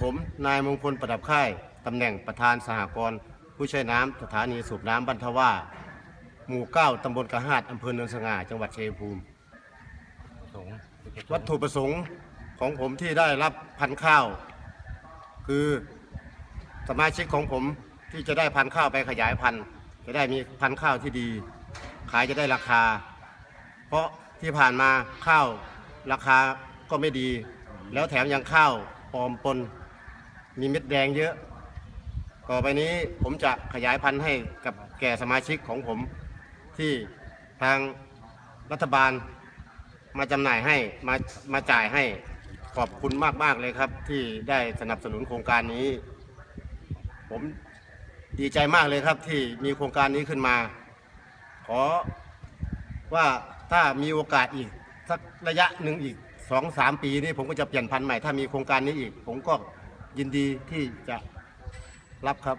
ผมนายมงคลประดับค่ายตำแหน่งประธานสหกรณ์ผู้ใช้น้ำสถานีสูบน้ำบันทว่า หมู่เก้าตำบลกระหาดอำเภอเนินสง่าจังหวัดชัยภูมิสงฆ์วัตถุประสงค์ของผมที่ได้รับพันธุ์ข้าว คือสมาชิกของผมที่จะได้พันธุ์ข้าวไปขยายพันธุ์จะได้มีพันธุ์ข้าวที่ดี ขายจะได้ราคา เพราะที่ผ่านมาข้าวราคาก็ไม่ดี แล้วแถมยังข้าว ปลอมปน มีเม็ดแดงเยอะ ต่อไปนี้ผมจะขยายพันธุ์ให้กับแก่สมาชิกของผมที่ทางรัฐบาลมาจำหน่ายให้มามาจ่ายให้ขอบคุณมากมากเลยครับ ที่ได้สนับสนุนโครงการนี้ ผมดีใจมากเลยครับที่มีโครงการนี้ขึ้นมา ขอว่าถ้ามีโอกาสอีกสักระยะหนึ่งอีก สองสามปีนี้ผมก็จะเปลี่ยนพันธุ์ใหม่ ถ้ามีโครงการนี้อีก ผมก็ยินดีที่จะรับครับ